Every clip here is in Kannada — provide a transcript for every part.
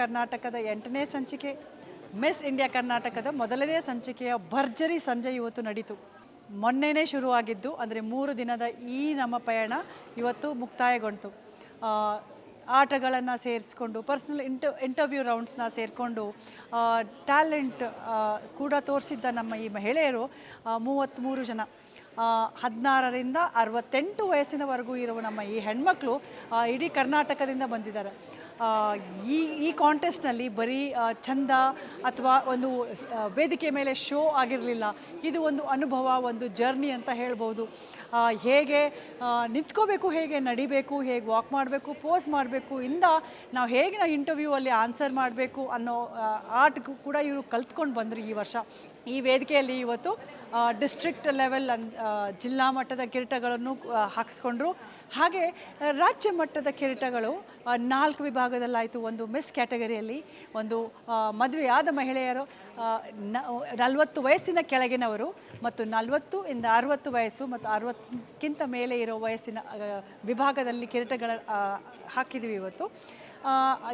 ಕರ್ನಾಟಕದ ಎಂಟನೇ ಸಂಚಿಕೆ ಮಿಸ್ ಇಂಡಿಯಾ ಕರ್ನಾಟಕದ ಮೊದಲನೇ ಸಂಚಿಕೆಯ ಭರ್ಜರಿ ಸಂಜೆ ಇವತ್ತು ನಡೀತು. ಮೊನ್ನೆನೇ ಶುರುವಾಗಿದ್ದು, ಅಂದರೆ ಮೂರು ದಿನದ ಈ ನಮ್ಮ ಪಯಣ ಇವತ್ತು ಮುಕ್ತಾಯಗೊಂಡಿತು. ಆಟಗಳನ್ನು ಸೇರಿಸ್ಕೊಂಡು ಪರ್ಸ್ನಲ್ ಇಂಟ ಇಂಟರ್ವ್ಯೂ ರೌಂಡ್ಸ್ನ ಸೇರಿಕೊಂಡು ಟ್ಯಾಲೆಂಟ್ ಕೂಡ ತೋರಿಸಿದ್ದ ನಮ್ಮ ಈ ಮಹಿಳೆಯರು ಮೂವತ್ತ್ಮೂರು ಜನ. ಹದಿನಾರರಿಂದ ಅರವತ್ತೆಂಟು ವಯಸ್ಸಿನವರೆಗೂ ಇರುವ ನಮ್ಮ ಈ ಹೆಣ್ಮಕ್ಳು ಇಡೀ ಕರ್ನಾಟಕದಿಂದ ಬಂದಿದ್ದಾರೆ. ಈ ಈ ಕಾಂಟೆಸ್ಟ್ನಲ್ಲಿ ಬರೀ ಚಂದ ಅಥವಾ ಒಂದು ವೇದಿಕೆ ಮೇಲೆ ಶೋ ಆಗಿರಲಿಲ್ಲ. ಇದು ಒಂದು ಅನುಭವ, ಒಂದು ಜರ್ನಿ ಅಂತ ಹೇಳ್ಬೋದು. ಹೇಗೆ ನಿಂತ್ಕೋಬೇಕು, ಹೇಗೆ ನಡಿಬೇಕು, ಹೇಗೆ ವಾಕ್ ಮಾಡಬೇಕು ಪೋಸ್ ಮಾಡಬೇಕು, ಇಂದ ನಾವು ಹೇಗೆ ನಾವು ಇಂಟರ್ವ್ಯೂವಲ್ಲಿ ಆನ್ಸರ್ ಮಾಡಬೇಕು ಅನ್ನೋ ಆರ್ಟ್ ಕೂಡ ಇವರು ಕಲ್ತ್ಕೊಂಡು ಬಂದರು ಈ ವರ್ಷ. ಈ ವೇದಿಕೆಯಲ್ಲಿ ಇವತ್ತು ಡಿಸ್ಟ್ರಿಕ್ಟ್ ಲೆವೆಲ್ ಅನ್ ಜಿಲ್ಲಾ ಮಟ್ಟದ ಕಿರೀಟಗಳನ್ನು ಹಾಕಿಸ್ಕೊಂಡ್ರು. ಹಾಗೆ ರಾಜ್ಯ ಮಟ್ಟದ ಕಿರೀಟಗಳು ನಾಲ್ಕು ವಿಭಾಗದಲ್ಲಾಯಿತು ಒಂದು ಮಿಸ್ ಕ್ಯಾಟಗರಿಯಲ್ಲಿ, ಒಂದು ಮದುವೆಯಾದ ಮಹಿಳೆಯರು ನ- ನಲವತ್ತು ವಯಸ್ಸಿನ ಕೆಳಗಿನವರು ಮತ್ತು ನಲವತ್ತು ಇಂದ ಅರವತ್ತು ವಯಸ್ಸು ಮತ್ತು ಅರವತ್ತಕ್ಕಿಂತ ಮೇಲೆ ಇರೋ ವಯಸ್ಸಿನ ವಿಭಾಗದಲ್ಲಿ ಕಿರೀಟಗಳ ಹಾಕಿದ್ವಿ ಇವತ್ತು.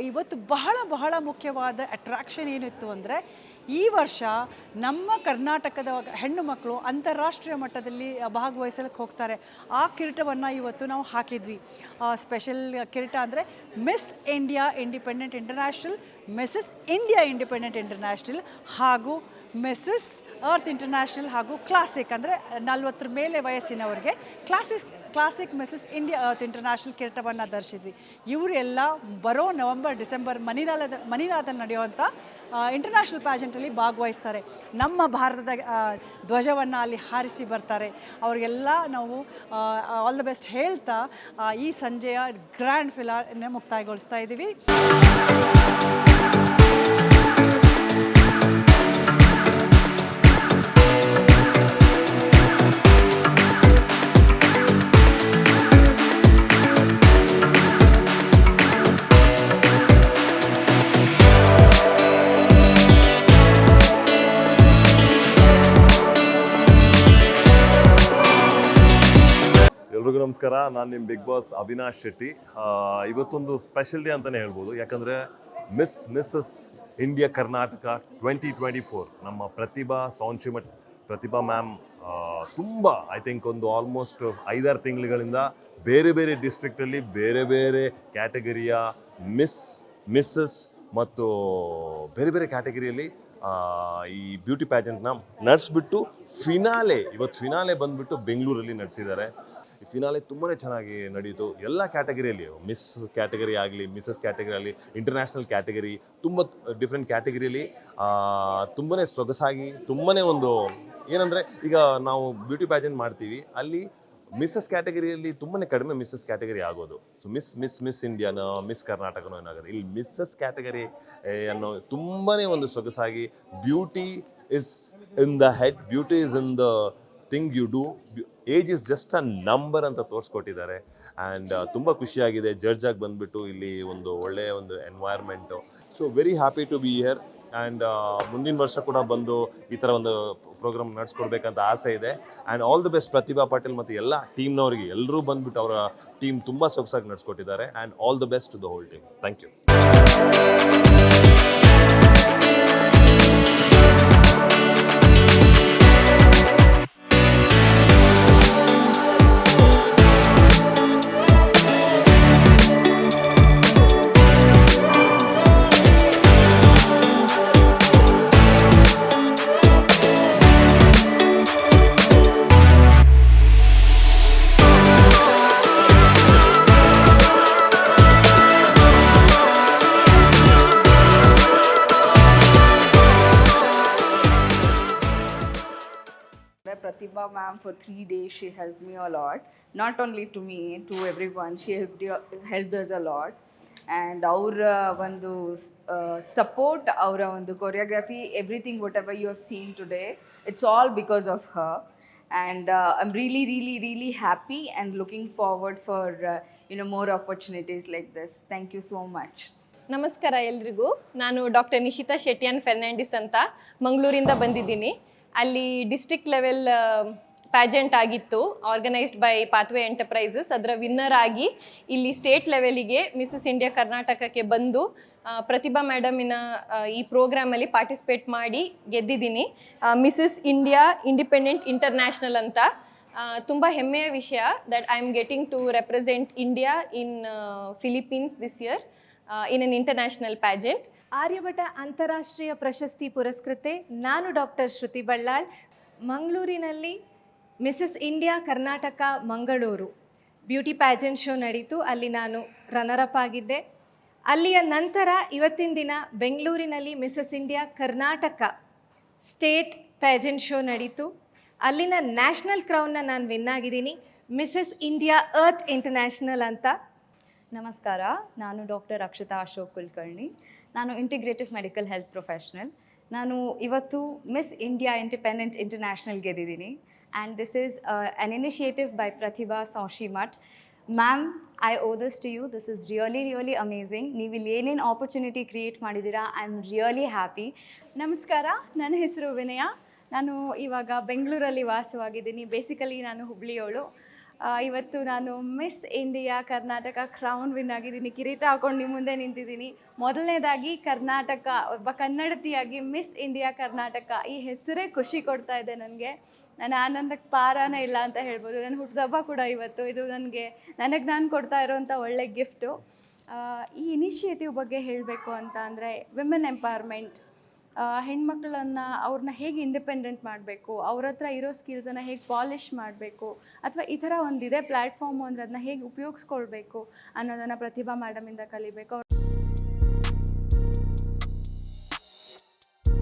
ಇವತ್ತು ಬಹಳ ಬಹಳ ಮುಖ್ಯವಾದ ಅಟ್ರಾಕ್ಷನ್ ಏನಿತ್ತು ಅಂದರೆ ಈ ವರ್ಷ ನಮ್ಮ ಕರ್ನಾಟಕದ ಹೆಣ್ಣು ಮಕ್ಕಳು ಅಂತಾರಾಷ್ಟ್ರೀಯ ಮಟ್ಟದಲ್ಲಿ ಭಾಗವಹಿಸಲಿಕ್ಕೆ ಹೋಗ್ತಾರೆ. ಆ ಕಿರೀಟವನ್ನು ಇವತ್ತು ನಾವು ಹಾಕಿದ್ವಿ. ಸ್ಪೆಷಲ್ ಕಿರೀಟ ಅಂದರೆ Miss India independent international Mrs India independent international ಹಾಗೂ ಮಿಸ್ಸಸ್ ಅರ್ತ್ ಇಂಟರ್ನ್ಯಾಷನಲ್ ಹಾಗೂ ಕ್ಲಾಸಿಕ್ ಅಂದರೆ ನಲ್ವತ್ತರ ಮೇಲೆ ವಯಸ್ಸಿನವರಿಗೆ classic classic Mrs India earth international ಕಿರೀಟವನ್ನು ಧರಿಸಿದ್ವಿ ಇವರೆಲ್ಲ ಬರೋ ನವಂಬರ್, ಡಿಸೆಂಬರ್ ಮನಿನಾಲದ ಮನಿಲಾದಲ್ಲಿ ನಡೆಯುವಂಥ ಇಂಟರ್ನ್ಯಾಷನಲ್ ಪ್ಯಾಜೆಂಟಲ್ಲಿ ಭಾಗವಹಿಸ್ತಾರೆ. ನಮ್ಮ ಭಾರತದ ಧ್ವಜವನ್ನು ಅಲ್ಲಿ ಹಾರಿಸಿ ಬರ್ತಾರೆ. ಅವರಿಗೆಲ್ಲ ನಾವು ಆಲ್ ದ ಬೆಸ್ಟ್ ಹೇಳ್ತಾ ಈ ಸಂಜೆಯ ಗ್ರ್ಯಾಂಡ್ ಫಿಲಾ ಮುಕ್ತಾಯಗೊಳಿಸ್ತಾ ಇದ್ದೀವಿ ನಮಸ್ಕಾರ, ನಾನು ನಿಮ್ಮ ಬಿಗ್ ಬಾಸ್ ಅವಿನಾಶ್ ಶೆಟ್ಟಿ. ಇವತ್ತೊಂದು ಸ್ಪೆಷಲ್ ಡೇ ಅಂತಲೇ ಹೇಳ್ಬೋದು. ಯಾಕಂದರೆ Miss Mrs India Karnataka twenty twenty four ನಮ್ಮ ಪ್ರತಿಭಾ ಸೌಂಚಿಮಠ್ ಪ್ರತಿಭಾ ಮ್ಯಾಮ್ ತುಂಬ ಐ ಥಿಂಕ್ ಒಂದು ಆಲ್ಮೋಸ್ಟ್ ಐದಾರು ತಿಂಗಳುಗಳಿಂದ ಬೇರೆ ಬೇರೆ ಡಿಸ್ಟ್ರಿಕ್ಟಲ್ಲಿ ಬೇರೆ ಬೇರೆ ಕ್ಯಾಟಗರಿಯ ಮಿಸ್ ಮಿಸ್ಸಸ್ ಮತ್ತು ಬೇರೆ ಬೇರೆ ಕ್ಯಾಟಗರಿಯಲ್ಲಿ ಈ ಬ್ಯೂಟಿ ಪ್ಯಾಜೆಂಟ್ನ ನಡೆಸ್ಬಿಟ್ಟು ಫಿನಾಲೆ ಇವತ್ತು ಫಿನಾಲೆ ಬಂದ್ಬಿಟ್ಟು ಬೆಂಗಳೂರಲ್ಲಿ ನಡೆಸಿದ್ದಾರೆ. ಫಿನಾಲೆ ತುಂಬಾ ಚೆನ್ನಾಗಿ ನಡೆಯಿತು ಎಲ್ಲ ಕ್ಯಾಟಗರಿಯಲ್ಲಿ ಮಿಸ್ ಕ್ಯಾಟಗರಿ ಆಗಲಿ ಮಿಸ್ಸಸ್ ಕ್ಯಾಟಗರಿ ಆಗಲಿ ಇಂಟರ್ನ್ಯಾಷನಲ್ ಕ್ಯಾಟಗರಿ ತುಂಬ ಡಿಫ್ರೆಂಟ್ ಕ್ಯಾಟಗರಿಯಲ್ಲಿ ತುಂಬಾ ಸೊಗಸಾಗಿ ತುಂಬಾ ಒಂದು ಏನಂದರೆ ಈಗ ನಾವು ಬ್ಯೂಟಿ ಪ್ಯಾಜೆಂಟ್ ಮಾಡ್ತೀವಿ. ಅಲ್ಲಿ ಮಿಸ್ಸಸ್ ಕ್ಯಾಟಗರಿಯಲ್ಲಿ ತುಂಬಾ ಕಡಿಮೆ ಮಿಸ್ಸಸ್ ಕ್ಯಾಟಗರಿ ಆಗೋದು. ಸೊ ಮಿಸ್ ಮಿಸ್ ಮಿಸ್ ಇಂಡಿಯಾನೋ ಮಿಸ್ ಕರ್ನಾಟಕನೋ ಏನಾಗೋದು ಇಲ್ಲಿ ಮಿಸ್ಸಸ್ ಕ್ಯಾಟಗರಿ ಅನ್ನೋ ತುಂಬಾ ಒಂದು ಸೊಗಸಾಗಿ beauty is in the head beauty is in the thing you do age is just a number ಅಂತ ತೋರಿಸ್ಕೊಟ್ಟಿದ್ದಾರೆ. ಆ್ಯಂಡ್ ತುಂಬ ಖುಷಿಯಾಗಿದೆ. ಜಡ್ಜ್ ಆಗಿ ಬಂದುಬಿಟ್ಟು ಇಲ್ಲಿ ಒಂದು ಒಳ್ಳೆಯ ಒಂದು environment so very happy to be here and ಮುಂದಿನ ವರ್ಷ ಕೂಡ ಬಂದು ಈ ಥರ ಒಂದು ಪ್ರೋಗ್ರಾಮ್ ನಡೆಸ್ಕೊಡ್ಬೇಕಂತ ಆಸೆ ಇದೆ. And all the best Pratibha Patil ಮತ್ತು ಎಲ್ಲ ಟೀಮ್ನವ್ರಿಗೆ ಎಲ್ಲರೂ ಬಂದುಬಿಟ್ಟು ಅವರ ಟೀಮ್ ತುಂಬ ಸೊಗಸಾಗಿ ನಡೆಸ್ಕೊಟ್ಟಿದ್ದಾರೆ. And all the best to the whole team thank you by ma'am for three days. She helped me a lot. Not only to me, to everyone. She helped, helped us a lot. And ಅವರ ಒಂದು ಸಪೋರ್ಟ್ ಅವರ ಒಂದು choreography everything whatever you have seen today it's all because of her and I am really really really happy and looking forward for you know more opportunities like this thank you so much ನಮಸ್ಕಾರ ಎಲ್ರಿಗೂ ನಾನು ಡಾಕ್ಟರ್ ನಿಶಿತಾ ಶೆಟ್ಟಿಯನ್ ಫೆರ್ನಾಂಡಿಸ್ ಅಂತ ಮಂಗಳೂರಿಂದ ಬಂದಿದ್ದೀನಿ ಅಲ್ಲಿ ಡಿಸ್ಟ್ರಿಕ್ಟ್ ಲೆವೆಲ್ ಪ್ಯಾಜೆಂಟ್ ಆಗಿತ್ತು ಆರ್ಗನೈಸ್ಡ್ ಬೈ ಪಾತ್ವೆ ಎಂಟರ್ಪ್ರೈಸಸ್ ಅದರ ವಿನ್ನರ್ ಆಗಿ ಇಲ್ಲಿ ಸ್ಟೇಟ್ ಲೆವೆಲಿಗೆ ಮಿಸಸ್ ಇಂಡಿಯಾ ಕರ್ನಾಟಕಕ್ಕೆ ಬಂದು ಪ್ರತಿಭಾ ಮೇಡಮಿನ ಈ ಪ್ರೋಗ್ರಾಮಲ್ಲಿ ಪಾರ್ಟಿಸಿಪೇಟ್ ಮಾಡಿ ಗೆದ್ದಿದ್ದೀನಿ. ಮಿಸಸ್ ಇಂಡಿಯಾ ಇಂಡಿಪೆಂಡೆಂಟ್ ಇಂಟರ್ನ್ಯಾಷನಲ್ ಅಂತ ತುಂಬ ಹೆಮ್ಮೆಯ ವಿಷಯ that I am getting to represent India in Philippines this year in an international pageant Aryabhata ಅಂತಾರಾಷ್ಟ್ರೀಯ ಪ್ರಶಸ್ತಿ ಪುರಸ್ಕೃತೆ, ನಾನು ಡಾಕ್ಟರ್ ಶ್ರುತಿ ಬಳ್ಳಾಳ್, ಮಂಗಳೂರಿನಲ್ಲಿ Mrs India Karnataka, Mangaluru. Beauty pageant show ನಡೀತು, ಅಲ್ಲಿ ನಾನು ರನ್ನರಪ್ ಆಗಿದ್ದೆ. ಅಲ್ಲಿಯ ನಂತರ ಇವತ್ತಿನ ದಿನ ಬೆಂಗಳೂರಿನಲ್ಲಿ Mrs India Karnataka state pageant show ನಡೀತು. ಅಲ್ಲಿನ ನ್ಯಾಷನಲ್ ಕ್ರೌನ್ನ ನಾನು ವಿನ್ ಆಗಿದ್ದೀನಿ, ಮಿಸಸ್ ಇಂಡಿಯಾ ಅರ್ತ್ ಇಂಟರ್ನ್ಯಾಷನಲ್ ಅಂತ. ನಮಸ್ಕಾರ. ನಾನು ಡಾಕ್ಟರ್ ಅಕ್ಷತಾ ಅಶೋಕ್ ಕುಲಕರ್ಣಿ. ನಾನು ಇಂಟಿಗ್ರೇಟಿವ್ ಮೆಡಿಕಲ್ ಹೆಲ್ತ್ ಪ್ರೊಫೆಷನಲ್ ನಾನು ಇವತ್ತು miss India independent international ಗೆದ್ದಿದ್ದೀನಿ. And this is an initiative by Pratibha Saunshimath ma'am I owe this to you this is really really amazing ನೀವು ಇಲ್ಲಿ ಏನೇನು ಆಪರ್ಚುನಿಟಿ ಕ್ರಿಯೇಟ್ ಮಾಡಿದ್ದೀರಾ ಐ ಆಮ್ ರಿಯಲಿ ಹ್ಯಾಪಿ ನಮಸ್ಕಾರ. ನನ್ನ ಹೆಸರು ವಿನಯ. ನಾನು ಇವಾಗ ಬೆಂಗಳೂರಲ್ಲಿ ವಾಸವಾಗಿದ್ದೀನಿ. ಬೇಸಿಕಲಿ ನಾನು ಹುಬ್ಳಿಯವಳು ಇವತ್ತು ನಾನು Miss India Karnataka crown win ಆಗಿದ್ದೀನಿ. ಕಿರೀಟ ಹಾಕೊಂಡು ನಿಮ್ಮ ಮುಂದೆ ನಿಂತಿದ್ದೀನಿ. ಮೊದಲನೇದಾಗಿ ಕರ್ನಾಟಕ, ಒಬ್ಬ ಕನ್ನಡತಿಯಾಗಿ ಮಿಸ್ ಇಂಡಿಯಾ ಕರ್ನಾಟಕ ಈ ಹೆಸರೇ ಖುಷಿ ಕೊಡ್ತಾ ಇದೆ ನನಗೆ. ನನ್ನ ಆನಂದಕ್ಕೆ ಪಾರಾನೇ ಇಲ್ಲ ಅಂತ ಹೇಳ್ಬೋದು. ನನ್ನ ಹುಟ್ಟಿದಬ್ಬ ಕೂಡ ಇವತ್ತು. ಇದು ನನಗೆ ನನಗೆ ನಾನು ಕೊಡ್ತಾ ಇರೋವಂಥ ಒಳ್ಳೆ ಗಿಫ್ಟು ಈ ಇನಿಷಿಯೇಟಿವ್ ಬಗ್ಗೆ ಹೇಳಬೇಕು ಅಂತ ಅಂದರೆ ವಿಮೆನ್ ಎಂಪವರ್ಮೆಂಟ್ ಹೆಣ್ಮಕ್ಳನ್ನ ಅವ್ರನ್ನ ಹೇಗೆ ಇಂಡಿಪೆಂಡೆಂಟ್ ಮಾಡಬೇಕು? ಅವ್ರ ಹತ್ರ ಇರೋ ಸ್ಕಿಲ್ಸನ್ನು ಹೇಗೆ ಪಾಲಿಷ್ ಮಾಡಬೇಕು? ಅಥವಾ ಈ ಥರ ಒಂದಿದೆ ಪ್ಲ್ಯಾಟ್ಫಾರ್ಮ್ ಅಂದರೆ ಅದನ್ನ ಹೇಗೆ ಉಪಯೋಗಿಸ್ಕೊಳ್ಬೇಕು ಅನ್ನೋದನ್ನು ಪ್ರತಿಭಾ ಮೇಡಮಿಂದ ಕಲಿಬೇಕು. ಅವ್ರು